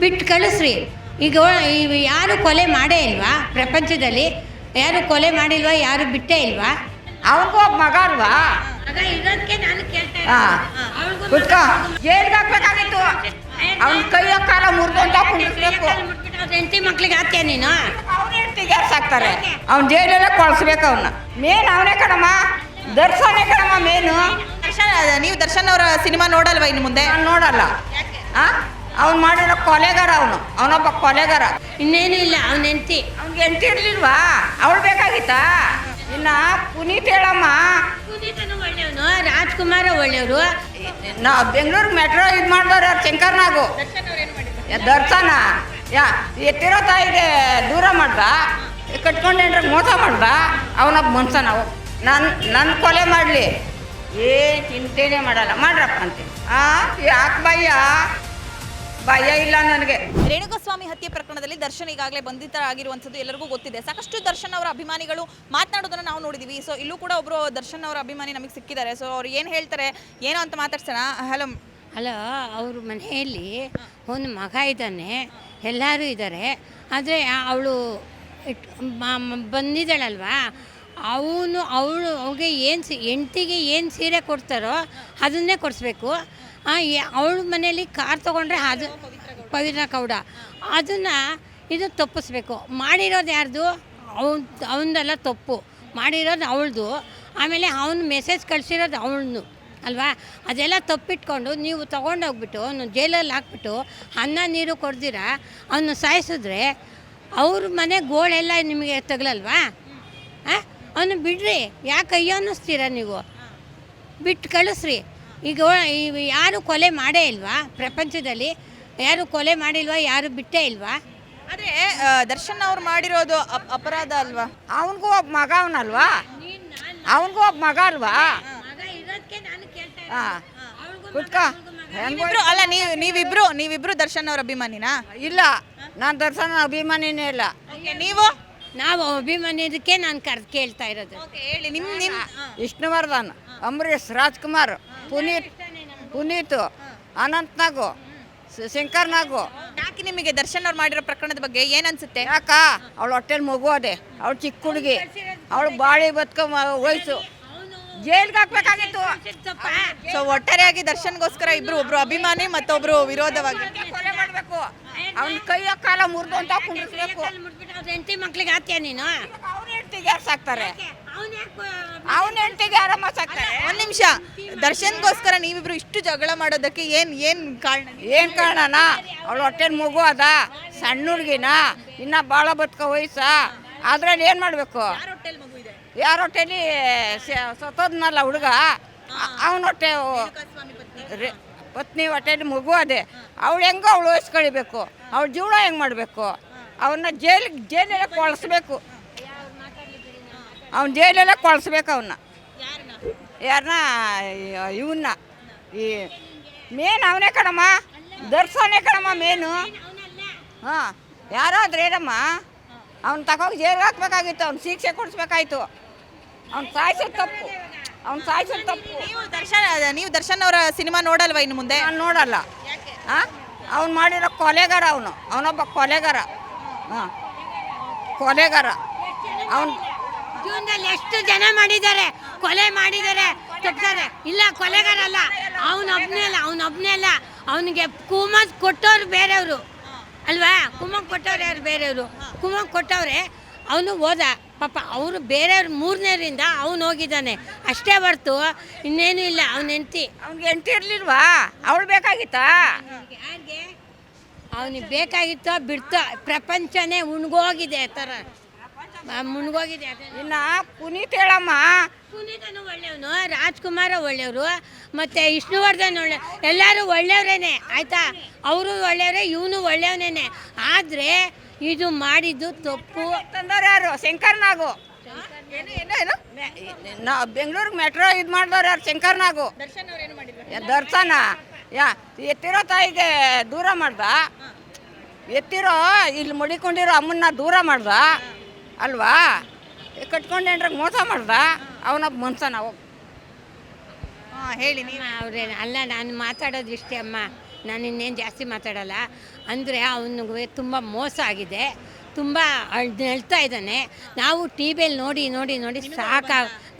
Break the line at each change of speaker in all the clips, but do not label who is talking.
ಬಿಟ್ಟು ಕಳಿಸ್ರಿ. ಈಗ ಯಾರು ಕೊಲೆ ಮಾಡೇ ಇಲ್ವಾ ಪ್ರಪಂಚದಲ್ಲಿ? ಯಾರು ಕೊಲೆ ಮಾಡಿಲ್ವಾ ಯಾರು ಬಿಟ್ಟೇ ಇಲ್ವಾ?
ಅವ್ರಿಗೂ ಒಬ್ಬ ಮಗ ಅಲ್ವಾ?
ಇರೋದಕ್ಕೆ ನಾನು ಕೇಳ್ತಾ
ಹಾ. ಕುತ್ಕ. ಜೈಲ್ಗೆ ಹಾಕ್ಬೇಕಾಗಿತ್ತು. ಅವನ ಕೈಯ ಕಾಲ ಮುರಿದು ಅಂತ ಕುಂಡಿಸ್ಬೇಕು
ಹೆಂಡತಿ ಮಕ್ಳಿಗೆ ಹಾಕ್ತೀಯ ನೀನು?
ಅವ್ನ ಹೆಂಡ್ತಿಗೆ ಸಾಕ್ತಾರೆ ಅವ್ನ ಜೈಲಲ್ಲೇ ಕೊಳಿಸ್ಬೇಕು ಅವನ್ನ ಮೇನ್ ಅವನೇ ಕಣಮ್ಮ. ದರ್ಶನೇ ಕಣಮ್ಮ ಮೇನು.
ದರ್ಶನ್ ನೀವು ದರ್ಶನ್ ಅವರ ಸಿನಿಮಾ ನೋಡಲ್ವಾ ಇನ್ನು ಮುಂದೆ?
ನೋಡಲ್ಲ. ಆ? ಅವ್ನು ಮಾಡಿರೋ ಕೊಲೆಗಾರ ಅವನು. ಅವನೊಬ್ಬ ಕೊಲೆಗಾರ.
ಇನ್ನೇನು ಇಲ್ಲ ಅವನ ಹೆಂಡತಿ.
ಅವ್ನಿಗೆ ಹೆಂಡತಿ ಇರ್ಲಿಲ್ವಾ? ಅವಳು ಬೇಕಾಗಿತ್ತಾ? ಇನ್ನ ಪುನೀತ್ ಹೇಳಮ್ಮ.
ಒಳ್ಳೆಯವನು ರಾಜ್ಕುಮಾರ ಒಳ್ಳೆಯವರು.
ನಾ ಬೆಂಗಳೂರು ಮೆಟ್ರೋ ಇದು ಮಾಡ್ದವ್ರು ಶಂಕರ್ನಾಗು. ದರ್ಶನ. ಯಾ ಎತ್ತಿರೋ ತಾಯಿಗೆ ದೂರ ಮಾಡ್ದ ಕಟ್ಕೊಂಡೇನ್ರ ಮೋಸ ಮಾಡ್ದ ಅವನೊಬ್ಬ ಮನ್ಸ ನಾವು ನನ್ನ ನನ್ನ ಕೊಲೆ ಮಾಡಲಿ. ಏ ಚಿಂತೆನೇ ಮಾಡಲ್ಲ. ಮಾಡ್ರಪ್ಪ ಅಂತೀನಿ ಆ ಯಾಕೆ ಭಯ ಭಯ ಇಲ್ಲ ನನಗೆ.
ರೇಣುಕಾಸ್ವಾಮಿ ಹತ್ಯೆ ಪ್ರಕರಣದಲ್ಲಿ ದರ್ಶನ್ ಈಗಾಗಲೇ ಬಂಧಿತರಾಗಿರುವಂಥದ್ದು ಎಲ್ಲರಿಗೂ ಗೊತ್ತಿದೆ. ಸಾಕಷ್ಟು ದರ್ಶನ್ ಅವರ ಅಭಿಮಾನಿಗಳು ಮಾತನಾಡೋದನ್ನ ನಾವು ನೋಡಿದೀವಿ. ಸೊ ಇಲ್ಲೂ ಕೂಡ ಒಬ್ಬರು ದರ್ಶನ್ ಅವರ ಅಭಿಮಾನಿ ನಮಗೆ ಸಿಕ್ಕಿದ್ದಾರೆ. ಸೊ ಅವ್ರು ಏನು ಹೇಳ್ತಾರೆ ಏನೋ ಅಂತ ಮಾತಾಡ್ಸೋಣ? ಹಲೋ.
ಹಲೋ ಅವ್ರ ಮನೆಯಲ್ಲಿ ಒಂದು ಮಗ ಇದ್ದಾನೆ. ಎಲ್ಲರೂ ಇದ್ದಾರೆ. ಆದರೆ ಅವಳು ಬಂದಿದ್ದಾಳಲ್ವಾ? ಅವನು ಅವಳು ಅವ್ಗೆ ಏನು ಸಿ ಹೆಂಡ್ತಿಗೆ ಏನು ಸೀರೆ ಕೊಡ್ತಾರೋ ಅದನ್ನೇ ಕೊಡಿಸ್ಬೇಕು. ಅವಳ ಮನೆಯಲ್ಲಿ ಕಾರ್ ತೊಗೊಂಡ್ರೆ ಅದು ಪವಿತ್ರ ಕೌಡ. ಅದನ್ನು ಇದು ತಪ್ಪಿಸ್ಬೇಕು. ಮಾಡಿರೋದು ಯಾರ್ದು? ಅವನ್, ಅವನದೆಲ್ಲ ತಪ್ಪು. ಮಾಡಿರೋದು ಅವಳದು. ಆಮೇಲೆ ಅವನು ಮೆಸೇಜ್ ಕಳಿಸಿರೋದು ಅವಳನ್ನು ಅಲ್ವಾ? ಅದೆಲ್ಲ ತಪ್ಪಿಟ್ಕೊಂಡು ನೀವು ತೊಗೊಂಡೋಗ್ಬಿಟ್ಟು ಅವನು ಜೈಲಲ್ಲಿ ಹಾಕ್ಬಿಟ್ಟು ಅನ್ನ, ನೀರು ಕೊಡ್ದಿರ? ಅವನು ಸಾಯಿಸಿದ್ರೆ ಅವ್ರ ಮನೆ ಗೋಳೆಲ್ಲ ನಿಮಗೆ ತಗಲಲ್ವಾ? ಅವನು ಬಿಡ್ರಿ. ಯಾಕೆ ಅಯ್ಯೋ ಅನ್ನಿಸ್ತೀರ ನೀವು? ಬಿಟ್ಟು ಕಳಿಸ್ರಿ. ಈಗ ಯಾರು ಕೊಲೆ ಮಾಡೇ ಇಲ್ವಾ? ಪ್ರಪಂಚದಲ್ಲಿ ಯಾರು ಕೊಲೆ ಮಾಡಿಲ್ವಾ ಯಾರು ಬಿಟ್ಟೇ ಇಲ್ವಾ?
ಆದರೆ ದರ್ಶನ್ ಅವ್ರು ಮಾಡಿರೋದು ಅಪ್- ಅಪರಾಧ ಅಲ್ವಾ?
ಅವನಿಗೂ ಒಬ್ಬ ಮಗ ಅವನಲ್ವಾ? ಅವನಿಗೂ ಒಬ್ಬ ಮಗ ಅಲ್ವಾ? ಹಾಂ ಕುತ್ಕ.
ಅಲ್ಲ ನೀವು ನೀವಿಬ್ರು ನೀವಿಬ್ರು ದರ್ಶನ್ ಅವ್ರ ಅಭಿಮಾನಿನಾ?
ಇಲ್ಲ ನಾನು ದರ್ಶನ ಅಭಿಮಾನಿನೇ ಇಲ್ಲ.
ಓಕೆ ನೀವು?
ನಾವು ಅಭಿಮಾನಿದಕ್ಕೆ ನಾನು ಕರೆದು ಕೇಳ್ತಾ ಇರೋದು.
ಓಕೆ ಹೇಳಿ ನಿಮ್ಮ ನಿಮ್ಮ
ವಿಷ್ಣುವರ್ಧನ್ ಅಂಬರೀಷ್ ರಾಜ್ಕುಮಾರ್. ಪುನೀತ್ ಪುನೀತ್ ಅನಂತ್ನಾಗು ಶಂಕರ್ ನಾಗು.
ಯಾಕೆ ನಿಮಗೆ ದರ್ಶನ್ ಅವ್ರು ಮಾಡಿರೋ ಪ್ರಕರಣದ ಬಗ್ಗೆ ಏನ್ ಅನ್ಸುತ್ತೆ?
ಯಾಕ? ಅವಳು ಹೊಟ್ಟೆಲಿ ಮಗು ಅದೇ. ಅವಳು ಚಿಕ್ಕ ಹುಡುಗಿ. ಅವಳು ಬಾಳಿ ಬದುಕ ವಯಸ್ಸು. ಜೈಲ್ಗೆ ಹಾಕ್ಬೇಕಾಗಿತ್ತು.
ಸೊ ಒಟ್ಟಾರೆಯಾಗಿ ದರ್ಶನ್ಗೋಸ್ಕರ ಇಬ್ರು ಒಬ್ರು ಅಭಿಮಾನಿ ಮತ್ತೊಬ್ರು ವಿರೋಧವಾಗಿ.
ಕೊಲೆ ಮಾಡಬೇಕು. ಅವನ ಕೈಯ ಕಾಲ ಮುರಿದು ಅಂತ ಕುಂಡಿಸ್ಬೇಕು
ಹೆಂಡತಿ ಮಕ್ಳಿಗೆ ಹಾಕ್ತೀಯ ನೀನು?
ಅವ್ರ ಹೆಂಡತಿ ಯಾರು ಸಾಕ್ತಾರೆ? ಅವನ ಹೆಂಡತಿಗೆ ಆರಾಮ ಸಾಕ್ತಾರೆ?
ಒಂದ್ ನಿಮಿಷ. ದರ್ಶನ್ಗೋಸ್ಕರ ನೀವಿಬ್ರು ಇಷ್ಟು ಜಗಳ ಮಾಡೋದಕ್ಕೆ ಏನ್ ಏನ್ ಕಾರಣ?
ಏನು ಕಾರಣನ? ಅವಳು ಹೊಟ್ಟೆನ ಮಗು ಅದ. ಸಣ್ಣ ಹುಡುಗಿನ. ಇನ್ನ ಭಾಳ ಬದುಕೋ ವಯಸ್ಸ. ಅದ್ರಲ್ಲಿ ಏನು ಮಾಡಬೇಕು? ಯಾರ ಹೊಟ್ಟೆಲಿ ಸತ್ತೋದ್ನಲ್ಲ ಹುಡುಗ? ಅವನ ಹೊಟ್ಟೆ ರೇ- ಪತ್ನಿ ಹೊಟ್ಟೆಲಿ ಮಗು ಅದೇ. ಅವಳು ಹೆಂಗೋ ಅವಳು ವಯಸ್ಸು ಕಳಿಬೇಕು ಅವಳ ಜೀವನ ಹೆಂಗೆ ಮಾಡಬೇಕು? ಅವನ್ನ ಜೈಲಿಗೆ ಜೈಲಲ್ಲೇ ಕೊಳಿಸ್ಬೇಕು. ಅವ್ನ ಜೈಲಲ್ಲೇ ಕೊಳಿಸ್ಬೇಕು ಅವನ್ನ ಯಾರನ್ನ ಇವನ್ನ. ಈ ಮೇನ್ ಅವನೇ ಕಣಮ್ಮ. ದರ್ಶನೇ ಕಣಮ್ಮ ಮೇನು. ಹಾಂ ಯಾರಾದ್ರೆ ಏನಮ್ಮ ಅವ್ನು ತಗೋಗಿ ಜೈಲಿಗೆ ಹಾಕ್ಬೇಕಾಗಿತ್ತು ಅವ್ನು ಶಿಕ್ಷೆ ಕೊಡಿಸ್ಬೇಕಾಯ್ತು. ಅವ್ನು ಸಾಯಿಸೋದು ತಪ್ಪು. ಅವ್ನು ಸಾಯಿಸೋದು ತಪ್ಪು.
ನೀವು ದರ್ಶನ್ ನೀವು ದರ್ಶನ್ ಅವರ ಸಿನಿಮಾ ನೋಡಲ್ವಾ ಇನ್ನು ಮುಂದೆ?
ನಾನು ನೋಡಲ್ಲ. ಹಾಂ ಅವ್ನು ಮಾಡಿರೋ ಕೊಲೆಗಾರ ಅವನು. ಅವನೊಬ್ಬ ಕೊಲೆಗಾರ. ಹಾಂ. ಕೊಲೆಗಾರ. ಅವನು
ಜೀವನದಲ್ಲಿ ಎಷ್ಟು ಜನ ಮಾಡಿದ್ದಾರೆ ಕೊಲೆ ಮಾಡಿದ್ದಾರೆ ತಪ್ತಾರೆ ಇಲ್ಲ ಕೊಲೆಗಾರಲ್ಲ ಅವನೊಬ್ನೇ ಅಲ್ಲ ಅವನೊಬ್ನೇ ಅಲ್ಲ. ಅವನಿಗೆ ಕುಮಕ್ ಕೊಟ್ಟವ್ರು ಬೇರೆಯವರು. ಅಲ್ವಾ? ಕುಮಕ್ ಕೊಟ್ಟವ್ರು ಯಾರು ಬೇರೆಯವರು? ಕುಮಕ್ ಕೊಟ್ಟವ್ರೆ ಅವನು ಹೋದ. ಪಾಪ ಅವರು ಬೇರೆಯವ್ರು ಮೂರನೇರಿಂದ ಅವನು ಹೋಗಿದ್ದಾನೆ. ಅಷ್ಟೇ ಹೊರ್ತು ಇನ್ನೇನು ಇಲ್ಲ. ಅವನ ಹೆಂಡತಿ.
ಅವ್ನಿಗೆ ಹೆಂಡತಿ ಇರ್ಲಿಲ್ವಾ? ಅವಳು ಬೇಕಾಗಿತ್ತಾ?
ಅವನಿಗೆ ಬೇಕಾಗಿತ್ತೋ ಬಿಡ್ತೋ ಪ್ರಪಂಚನೇ ಉಣ್ಗೋಗಿದೆ ಆ ಥರ. ಮುಣ್ಗೋಗಿದೆ ಅದೇ
ಇನ್ನ ಪುನೀತ್ ಹೇಳಮ್ಮ.
ಪುನೀತನು ಒಳ್ಳೆಯವನು ರಾಜ್ಕುಮಾರ ಒಳ್ಳೆಯವರು ಮತ್ತು ವಿಷ್ಣುವರ್ಧನ್ ಒಳ್ಳೆ ಎಲ್ಲರೂ ಒಳ್ಳೆಯವರೇನೆ ಆಯಿತಾ? ಅವರು ಒಳ್ಳೆಯವ್ರೆ ಇವನು ಒಳ್ಳೆಯವನೇನೆ. ಆದರೆ ಇದು ಮಾಡಿದ್ದು ತಪ್ಪು.
ತಂದವ್ರು ಯಾರು?
ಏನು ಏನು
ನಾ ಬೆಂಗಳೂರಿಗೆ ಮೆಟ್ರೋ ಇದು ಮಾಡ್ದವ್ರು ಯಾರು?
ಮಾಡಿದ್ರು?
ಯಾ, ದರ್ಶನ. ಯಾ ಎತ್ತಿರೋ ತಾಯಿಗೆ ದೂರ ಮಾಡ್ದ. ಎತ್ತಿರೋ ಇಲ್ಲಿ ಮುಡಿಕೊಂಡಿರೋ ಅಮ್ಮನ್ನ ದೂರ ಮಾಡ್ದ. ಅಲ್ವಾ? ಕಟ್ಕೊಂಡೇನ್ರ ಮೋಸ ಮಾಡ್ದ? ಅವನೊಬ್ಬ ಮನ್ಸ ನಾವು.
ಹಾಂ ಹೇಳಿ ನೀವು.
ಅವ್ರೇನು ಅಲ್ಲ ನಾನು ಮಾತಾಡೋದು ಇಷ್ಟೇ ಅಮ್ಮ. ನಾನು ಇನ್ನೇನು ಜಾಸ್ತಿ ಮಾತಾಡಲ್ಲ. ಅಂದರೆ ಅವನಿಗೆ ತುಂಬ ಮೋಸ ಆಗಿದೆ. ತುಂಬ ಅಳ್ ಅಳ್ತಾ ಇದ್ದಾನೆ. ನಾವು ಟಿ ವಿಯಲ್ಲಿ ನೋಡಿ ನೋಡಿ ನೋಡಿ ಸಾಕ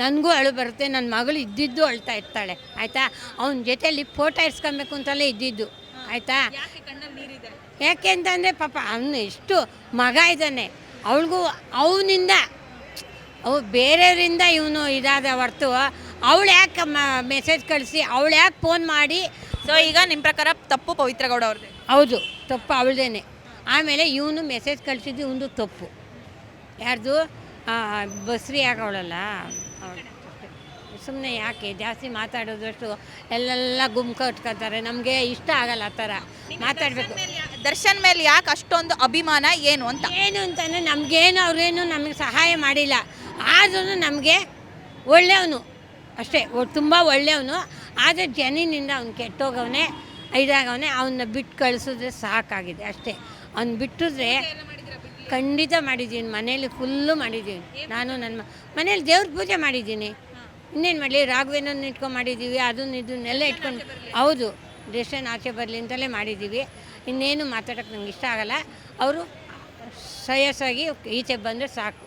ನನಗೂ ಅಳು ಬರುತ್ತೆ. ನನ್ನ ಮಗಳು ಇದ್ದಿದ್ದು ಅಳ್ತಾ ಇರ್ತಾಳೆ. ಆಯಿತಾ? ಅವನ ಜೊತೆಯಲ್ಲಿ ಫೋಟೋ ಇಡ್ಸ್ಕೊಬೇಕು ಅಂತಲೇ ಇದ್ದಿದ್ದು. ಆಯಿತಾ?
ಯಾಕೆ ಕಣ್ಣಲ್ಲಿ ನೀರಿದೆ?
ಯಾಕೆ ಅಂತಂದರೆ ಪಾಪ ಅವನು ಎಷ್ಟು ಮಗ ಇದ್ದಾನೆ. ಅವಳಿಗೂ ಅವನಿಂದ ಅವು ಬೇರೆಯವರಿಂದ ಇವನು ಇದಾದ ಹೊರ್ತು ಅವಳು ಯಾಕೆ ಮೆಸೇಜ್ ಕಳಿಸಿ ಅವಳು ಯಾಕೆ ಫೋನ್ ಮಾಡಿ?
ಸೊ ಈಗ ನಿಮ್ಮ ಪ್ರಕಾರ ತಪ್ಪು ಪವಿತ್ರ ಗೌಡ ಅವ್ರದ್ದು
ಹೌದು ತಪ್ಪು ಅವಳದೇನೆ. ಆಮೇಲೆ ಇವನು ಮೆಸೇಜ್ ಕಳಿಸಿದ್ದು ಒಂದು ತಪ್ಪು. ಯಾರ್ದು? ಬಸ್ರಿ ಬಸ್ರಿ ಆಗವಳಲ್ಲ? ಸುಮ್ಮನೆ ಯಾಕೆ ಜಾಸ್ತಿ ಮಾತಾಡೋದಷ್ಟು ಎಲ್ಲೆಲ್ಲ ಗುಮ್ಕ ಇಟ್ಕೊತಾರೆ ನಮಗೆ ಇಷ್ಟ ಆಗಲ್ಲ ಆ ಥರ. ಮಾತಾಡಬೇಕು.
ದರ್ಶನ್ ಮೇಲೆ ಯಾಕೆ ಅಷ್ಟೊಂದು ಅಭಿಮಾನ ಏನು ಅಂತ?
ಏನು ಅಂತಂದರೆ ನಮಗೇನು ಅವ್ರೇನು ನಮಗೆ ಸಹಾಯ ಮಾಡಿಲ್ಲ. ಆದ್ರೂ ನಮಗೆ ಒಳ್ಳೆಯವನು. ಅಷ್ಟೇ ತುಂಬ ಒಳ್ಳೆಯವನು. ಆದರೆ ಜನಿನಿಂದ ಅವ್ನು ಕೆಟ್ಟೋಗವನೇ ಇದಾಗವನೇ ಅವನ್ನ ಬಿಟ್ಟು ಕಳಿಸಿದ್ರೆ ಸಾಕಾಗಿದೆ ಅಷ್ಟೇ. ಅವ್ನು ಬಿಟ್ಟಿದ್ರೆ ಖಂಡಿತ ಮಾಡಿದ್ದೀನಿ ಮನೇಲಿ ಫುಲ್ಲು ಮಾಡಿದ್ದೀನಿ. ನಾನು ನನ್ನ ಮನೇಲಿ ದೇವ್ರ ಪೂಜೆ ಮಾಡಿದ್ದೀನಿ. ಇನ್ನೇನು ಮಾಡಲಿ ರಾಘವೇನನ್ನು ಇಟ್ಕೊಂಡು ಮಾಡಿದ್ದೀವಿ ಅದನ್ನ ಇದನ್ನೆಲ್ಲ ಇಟ್ಕೊಂಡು ಹೌದು ದೇಶನ ಆಚೆ ಬರಲಿ ಅಂತಲೇ ಮಾಡಿದ್ದೀವಿ. ಇನ್ನೇನು ಮಾತಾಡೋಕ್ಕೆ ನಂಗೆ ಇಷ್ಟ ಆಗಲ್ಲ. ಅವರು ಸಯಸ್ಸಾಗಿ ಈಚೆ ಬಂದರೆ ಸಾಕು.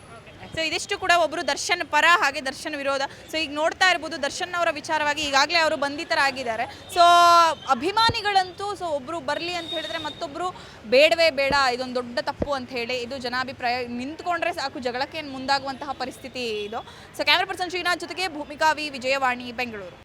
ಸೊ ಇದಿಷ್ಟು ಕೂಡ ಒಬ್ಬರು ದರ್ಶನ್ ಪರ ಹಾಗೆ ದರ್ಶನ್ ವಿರೋಧ. ಸೊ ಈಗ ನೋಡ್ತಾ ಇರ್ಬೋದು ದರ್ಶನ್ ಅವರ ವಿಚಾರವಾಗಿ ಈಗಾಗಲೇ ಅವರು ಬಂಧಿತರಾಗಿದ್ದಾರೆ. ಸೊ ಅಭಿಮಾನಿಗಳಂತೂ ಸೊ ಒಬ್ಬರು ಬರಲಿ ಅಂತ ಹೇಳಿದ್ರೆ ಮತ್ತೊಬ್ಬರು ಬೇಡವೇ ಬೇಡ, ಇದೊಂದು ದೊಡ್ಡ ತಪ್ಪು ಅಂತ ಹೇಳಿ ಇದು ಜನಾಭಿಪ್ರಾಯ ನಿಂತ್ಕೊಂಡ್ರೆ ಸಾಕು ಜಗಳಕ್ಕೆ ಮುಂದಾಗುವಂತಹ ಪರಿಸ್ಥಿತಿ ಇದು. ಸೊ ಕ್ಯಾಮ್ರಾ ಪರ್ಸನ್ ಶ್ರೀನಾಥ್ ಜೊತೆಗೆ ಭೂಮಿಕಾ ವಿ. ವಿಜಯವಾಣಿ, ಬೆಂಗಳೂರು.